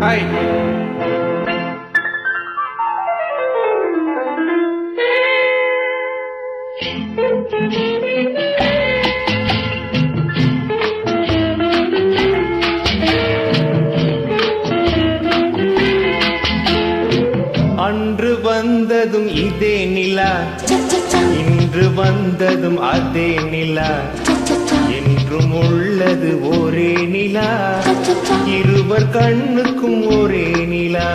Hi அன்று வந்ததும் இதே நிலா. இன்று வந்ததும் அதே நிலா. என்றும் உள்ளது ஒரே நிலா. இருவர் கண்ணுக்கும் ஒரே நிலா.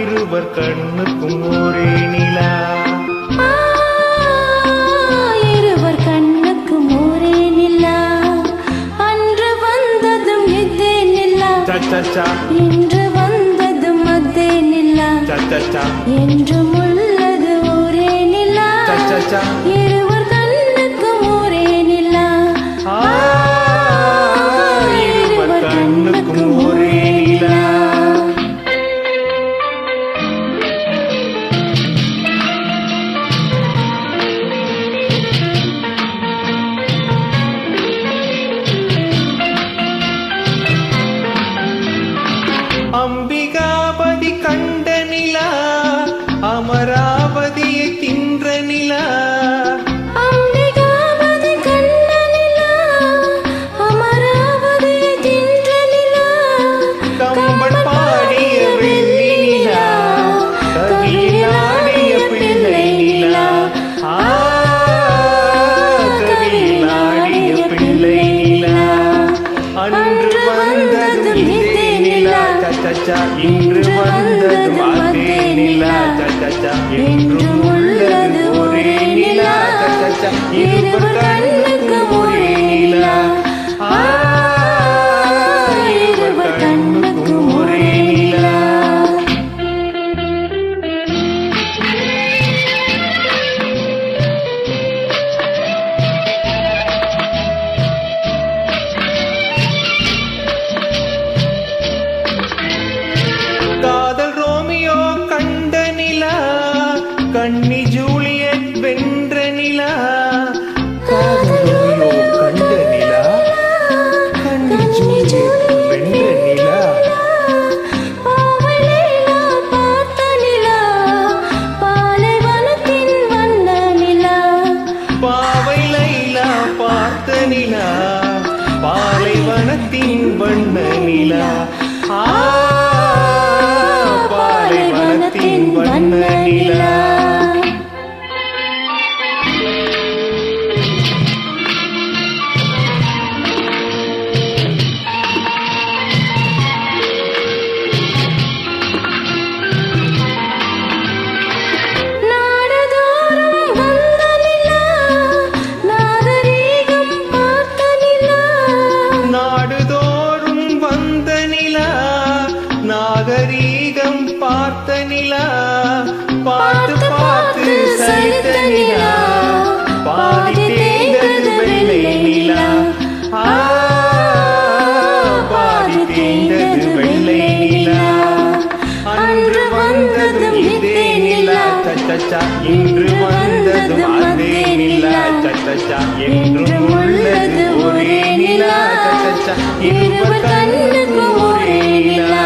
இருவர் கண்ணுக்கும் ஒரே நிலா. இருவர் கண்ணுக்கும் ஒரே நிலா. அன்று வந்ததும் இதே நிலா. இன்று வந்ததும் அதே நிலா. என்றும் உள்ளது ஒரே நிலா. சச்சா இன்று வந்ததும் அதே நிலா. சச்சா என்றும் உள்ளது ஒரே நிலா. சச்சா இருவர் கண்ணுக்கும் பாலைவனத்தின் வண்ண நிலா சச்சா இன்று வந்ததும் அதே நிலா. சச்சா என்றும் உள்ளது ஒரே நிலா. சச்சா இருவர் கண்ணுக்கும் ஒரே நிலா.